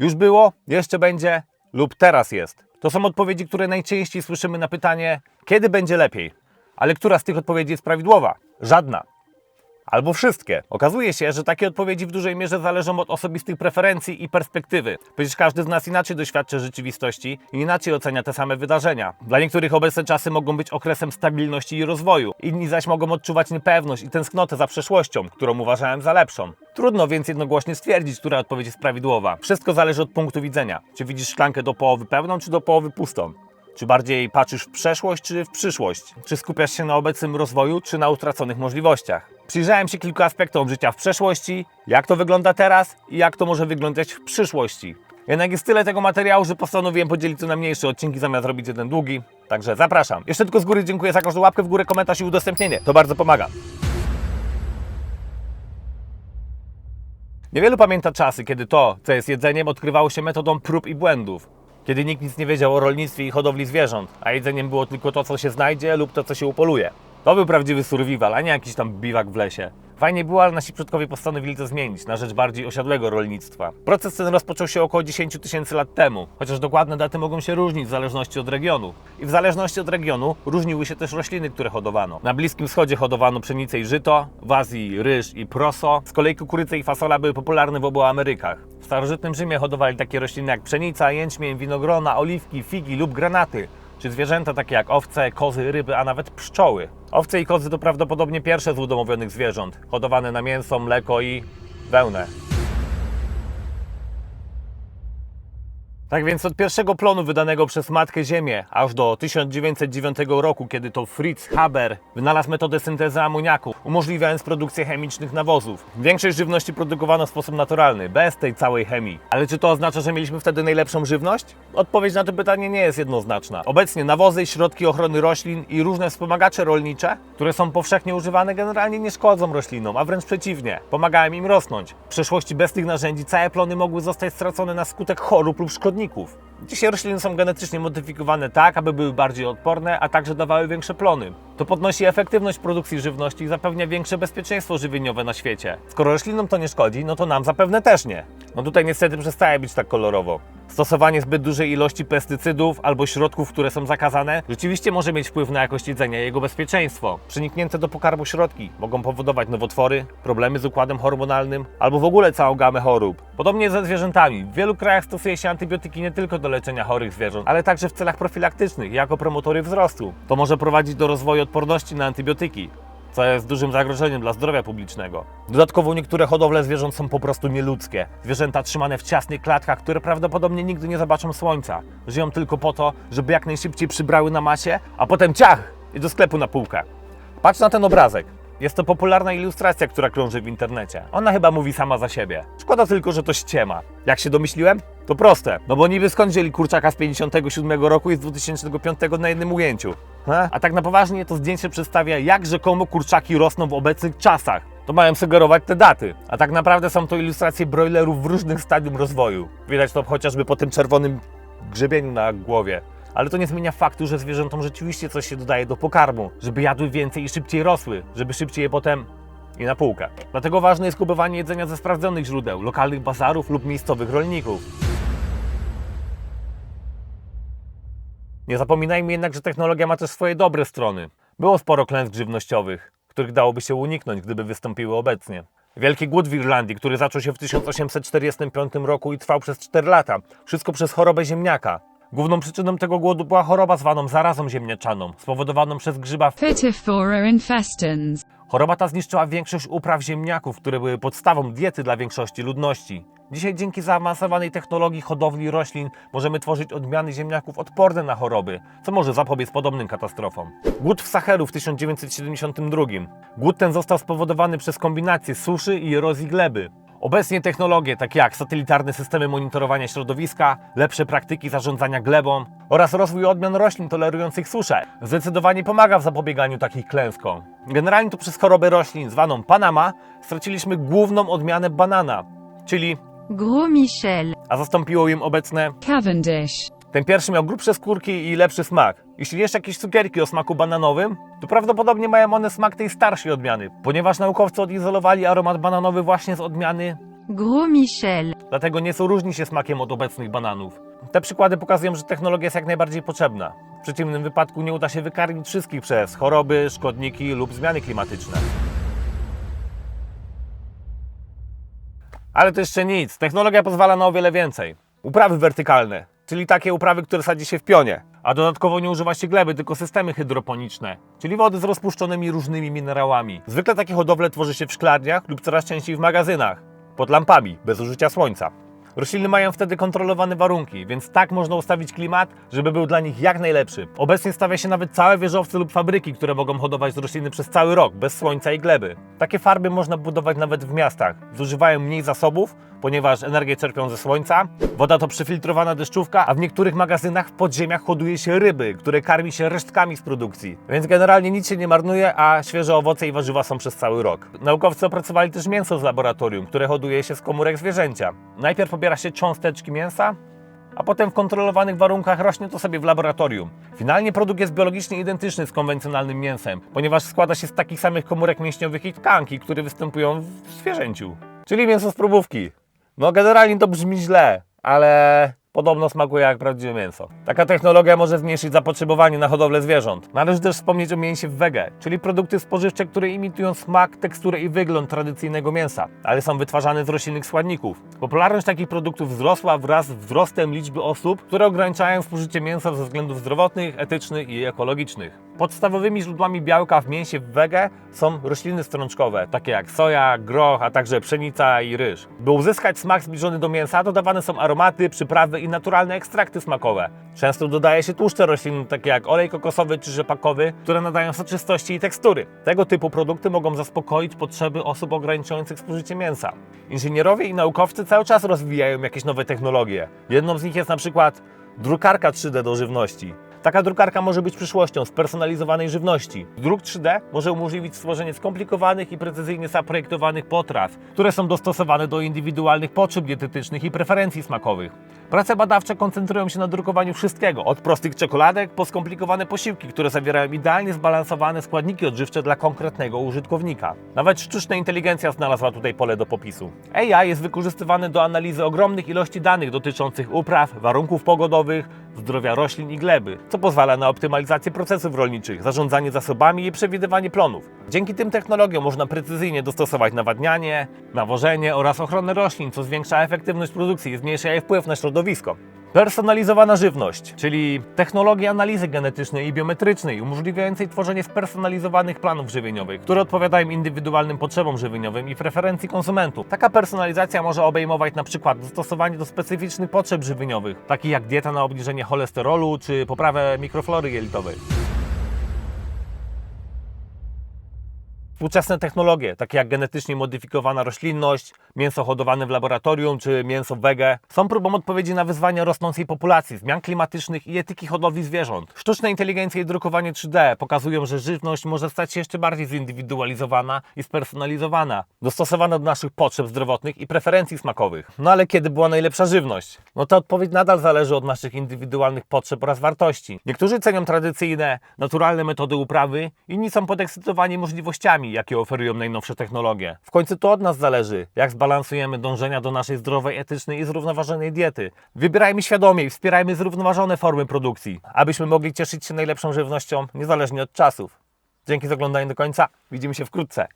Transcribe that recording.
Już było, jeszcze będzie lub teraz jest. To są odpowiedzi, które najczęściej słyszymy na pytanie, kiedy będzie lepiej. Ale która z tych odpowiedzi jest prawidłowa? Żadna. Albo wszystkie. Okazuje się, że takie odpowiedzi w dużej mierze zależą od osobistych preferencji i perspektywy. Przecież każdy z nas inaczej doświadcza rzeczywistości i inaczej ocenia te same wydarzenia. Dla niektórych obecne czasy mogą być okresem stabilności i rozwoju, inni zaś mogą odczuwać niepewność i tęsknotę za przeszłością, którą uważałem za lepszą. Trudno więc jednogłośnie stwierdzić, która odpowiedź jest prawidłowa. Wszystko zależy od punktu widzenia. Czy widzisz szklankę do połowy pełną, czy do połowy pustą? Czy bardziej patrzysz w przeszłość, czy w przyszłość? Czy skupiasz się na obecnym rozwoju, czy na utraconych możliwościach? Przyjrzałem się kilku aspektom życia w przeszłości, jak to wygląda teraz i jak to może wyglądać w przyszłości. Jednak jest tyle tego materiału, że postanowiłem podzielić to na mniejsze odcinki zamiast robić jeden długi. Także zapraszam. Jeszcze tylko z góry dziękuję za każdą łapkę w górę, komentarz i udostępnienie. To bardzo pomaga. Niewielu pamięta czasy, kiedy to, co jest jedzeniem, odkrywało się metodą prób i błędów. Kiedy nikt nic nie wiedział o rolnictwie i hodowli zwierząt, a jedzeniem było tylko to, co się znajdzie lub to, co się upoluje. To był prawdziwy survival, a nie jakiś tam biwak w lesie. Fajnie było, ale nasi przodkowie postanowili to zmienić na rzecz bardziej osiadłego rolnictwa. Proces ten rozpoczął się około 10 tysięcy lat temu, chociaż dokładne daty mogą się różnić w zależności od regionu. I w zależności od regionu różniły się też rośliny, które hodowano. Na Bliskim Wschodzie hodowano pszenicę i żyto, w Azji ryż i proso, z kolei kukurydza i fasola były popularne w obu Amerykach. W starożytnym Rzymie hodowali takie rośliny jak pszenica, jęczmień, winogrona, oliwki, figi lub granaty, czy zwierzęta takie jak owce, kozy, ryby, a nawet pszczoły. Owce i kozy to prawdopodobnie pierwsze z udomowionych zwierząt, hodowane na mięso, mleko i wełnę. Tak więc od pierwszego plonu wydanego przez Matkę Ziemię, aż do 1909 roku, kiedy to Fritz Haber wynalazł metodę syntezy amoniaku, umożliwiając produkcję chemicznych nawozów. Większość żywności produkowano w sposób naturalny, bez tej całej chemii. Ale czy to oznacza, że mieliśmy wtedy najlepszą żywność? Odpowiedź na to pytanie nie jest jednoznaczna. Obecnie nawozy, środki ochrony roślin i różne wspomagacze rolnicze, które są powszechnie używane, generalnie nie szkodzą roślinom, a wręcz przeciwnie, pomagają im rosnąć. W przeszłości bez tych narzędzi całe plony mogły zostać stracone na skutek chorób lub szkodników. Dzisiaj rośliny są genetycznie modyfikowane tak, aby były bardziej odporne, a także dawały większe plony. To podnosi efektywność produkcji żywności i zapewnia większe bezpieczeństwo żywieniowe na świecie. Skoro roślinom to nie szkodzi, no to nam zapewne też nie. No tutaj niestety przestaje być tak kolorowo. Stosowanie zbyt dużej ilości pestycydów albo środków, które są zakazane, rzeczywiście może mieć wpływ na jakość jedzenia i jego bezpieczeństwo. Przeniknięte do pokarmu środki mogą powodować nowotwory, problemy z układem hormonalnym albo w ogóle całą gamę chorób. Podobnie ze zwierzętami. W wielu krajach stosuje się antybiotyki nie tylko do leczenia chorych zwierząt, ale także w celach profilaktycznych, jako promotory wzrostu. To może prowadzić do rozwoju odporności na antybiotyki, co jest dużym zagrożeniem dla zdrowia publicznego. Dodatkowo niektóre hodowle zwierząt są po prostu nieludzkie. Zwierzęta trzymane w ciasnych klatkach, które prawdopodobnie nigdy nie zobaczą słońca. Żyją tylko po to, żeby jak najszybciej przybrały na masie, a potem ciach i do sklepu na półkę. Patrz na ten obrazek. Jest to popularna ilustracja, która krąży w internecie. Ona chyba mówi sama za siebie. Szkoda tylko, że to ściema. Jak się domyśliłem? To proste. No bo niby skąd wzięli kurczaka z 57 roku i z 2005 na jednym ujęciu? He? A tak na poważnie to zdjęcie przedstawia, jak rzekomo kurczaki rosną w obecnych czasach. To mają sugerować te daty. A tak naprawdę są to ilustracje broilerów w różnych stadium rozwoju. Widać to chociażby po tym czerwonym grzebieniu na głowie. Ale to nie zmienia faktu, że zwierzętom rzeczywiście coś się dodaje do pokarmu, żeby jadły więcej i szybciej rosły, żeby szybciej je potem i na półkę. Dlatego ważne jest kupowanie jedzenia ze sprawdzonych źródeł, lokalnych bazarów lub miejscowych rolników. Nie zapominajmy jednak, że technologia ma też swoje dobre strony. Było sporo klęsk żywnościowych, których dałoby się uniknąć, gdyby wystąpiły obecnie. Wielki głód w Irlandii, który zaczął się w 1845 roku i trwał przez 4 lata. Wszystko przez chorobę ziemniaka. Główną przyczyną tego głodu była choroba zwaną zarazą ziemniaczaną, spowodowaną przez grzyba Pitifora infestans. Choroba ta zniszczyła większość upraw ziemniaków, które były podstawą diety dla większości ludności. Dzisiaj dzięki zaawansowanej technologii hodowli roślin możemy tworzyć odmiany ziemniaków odporne na choroby, co może zapobiec podobnym katastrofom. Głód w Sahelu w 1972. Głód ten został spowodowany przez kombinację suszy i erozji gleby. Obecnie technologie takie jak satelitarne systemy monitorowania środowiska, lepsze praktyki zarządzania glebą oraz rozwój odmian roślin tolerujących suszę zdecydowanie pomaga w zapobieganiu takich klęskom. Generalnie to przez chorobę roślin zwaną Panama straciliśmy główną odmianę banana, czyli Gros Michel. a zastąpiło ją obecne Cavendish. Ten pierwszy miał grubsze skórki i lepszy smak. Jeśli jesz jakieś cukierki o smaku bananowym, to prawdopodobnie mają one smak tej starszej odmiany, ponieważ naukowcy odizolowali aromat bananowy właśnie z odmiany Gros Michel. Dlatego nieco różni się smakiem od obecnych bananów. Te przykłady pokazują, że technologia jest jak najbardziej potrzebna. W przeciwnym wypadku nie uda się wykarmić wszystkich przez choroby, szkodniki lub zmiany klimatyczne. Ale to jeszcze nic. Technologia pozwala na o wiele więcej. Uprawy wertykalne, czyli takie uprawy, które sadzi się w pionie. A dodatkowo nie używa się gleby, tylko systemy hydroponiczne, czyli wody z rozpuszczonymi różnymi minerałami. Zwykle takie hodowle tworzy się w szklarniach lub coraz częściej w magazynach, pod lampami, bez użycia słońca. Rośliny mają wtedy kontrolowane warunki, więc tak można ustawić klimat, żeby był dla nich jak najlepszy. Obecnie stawia się nawet całe wieżowce lub fabryki, które mogą hodować rośliny przez cały rok, bez słońca i gleby. Takie farby można budować nawet w miastach. Zużywają mniej zasobów, ponieważ energię czerpią ze słońca. Woda to przefiltrowana deszczówka, a w niektórych magazynach w podziemiach hoduje się ryby, które karmi się resztkami z produkcji. Więc generalnie nic się nie marnuje, a świeże owoce i warzywa są przez cały rok. Naukowcy opracowali też mięso z laboratorium, które hoduje się z komórek zwierzęcia. Najpierw pobiera się cząsteczki mięsa, a potem w kontrolowanych warunkach rośnie to sobie w laboratorium. Finalnie produkt jest biologicznie identyczny z konwencjonalnym mięsem, ponieważ składa się z takich samych komórek mięśniowych i tkanki, które występują w zwierzęciu. Czyli mięso z próbówki. No generalnie to brzmi źle, ale podobno smakuje jak prawdziwe mięso. Taka technologia może zmniejszyć zapotrzebowanie na hodowlę zwierząt. Należy też wspomnieć o mięsie wege, czyli produkty spożywcze, które imitują smak, teksturę i wygląd tradycyjnego mięsa, ale są wytwarzane z roślinnych składników. Popularność takich produktów wzrosła wraz z wzrostem liczby osób, które ograniczają spożycie mięsa ze względów zdrowotnych, etycznych i ekologicznych. Podstawowymi źródłami białka w mięsie w wege są rośliny strączkowe, takie jak soja, groch, a także pszenica i ryż. By uzyskać smak zbliżony do mięsa, dodawane są aromaty, przyprawy i naturalne ekstrakty smakowe. Często dodaje się tłuszcze roślinne, takie jak olej kokosowy czy rzepakowy, które nadają soczystości i tekstury. Tego typu produkty mogą zaspokoić potrzeby osób ograniczających spożycie mięsa. Inżynierowie i naukowcy cały czas rozwijają jakieś nowe technologie. Jedną z nich jest na przykład drukarka 3D do żywności. Taka drukarka może być przyszłością spersonalizowanej żywności. Druk 3D może umożliwić stworzenie skomplikowanych i precyzyjnie zaprojektowanych potraw, które są dostosowane do indywidualnych potrzeb dietetycznych i preferencji smakowych. Prace badawcze koncentrują się na drukowaniu wszystkiego, od prostych czekoladek po skomplikowane posiłki, które zawierają idealnie zbalansowane składniki odżywcze dla konkretnego użytkownika. Nawet sztuczna inteligencja znalazła tutaj pole do popisu. AI jest wykorzystywany do analizy ogromnych ilości danych dotyczących upraw, warunków pogodowych, zdrowia roślin i gleby, co pozwala na optymalizację procesów rolniczych, zarządzanie zasobami i przewidywanie plonów. Dzięki tym technologiom można precyzyjnie dostosować nawadnianie, nawożenie oraz ochronę roślin, co zwiększa efektywność produkcji i zmniejsza jej wpływ na środowisko. Personalizowana żywność, czyli technologia analizy genetycznej i biometrycznej, umożliwiającej tworzenie spersonalizowanych planów żywieniowych, które odpowiadają indywidualnym potrzebom żywieniowym i preferencji konsumentów. Taka personalizacja może obejmować przykład dostosowanie do specyficznych potrzeb żywieniowych, takich jak dieta na obniżenie cholesterolu czy poprawę mikroflory jelitowej. Współczesne technologie, takie jak genetycznie modyfikowana roślinność, mięso hodowane w laboratorium czy mięso wege, są próbą odpowiedzi na wyzwania rosnącej populacji, zmian klimatycznych i etyki hodowli zwierząt. Sztuczna inteligencja i drukowanie 3D pokazują, że żywność może stać się jeszcze bardziej zindywidualizowana i spersonalizowana, dostosowana do naszych potrzeb zdrowotnych i preferencji smakowych. No ale kiedy była najlepsza żywność? No ta odpowiedź nadal zależy od naszych indywidualnych potrzeb oraz wartości. Niektórzy cenią tradycyjne, naturalne metody uprawy, inni są podekscytowani możliwościami, jakie oferują najnowsze technologie. W końcu to od nas zależy, jak zbalansujemy dążenia do naszej zdrowej, etycznej i zrównoważonej diety. Wybierajmy świadomie i wspierajmy zrównoważone formy produkcji, abyśmy mogli cieszyć się najlepszą żywnością niezależnie od czasów. Dzięki za oglądanie do końca. Widzimy się wkrótce.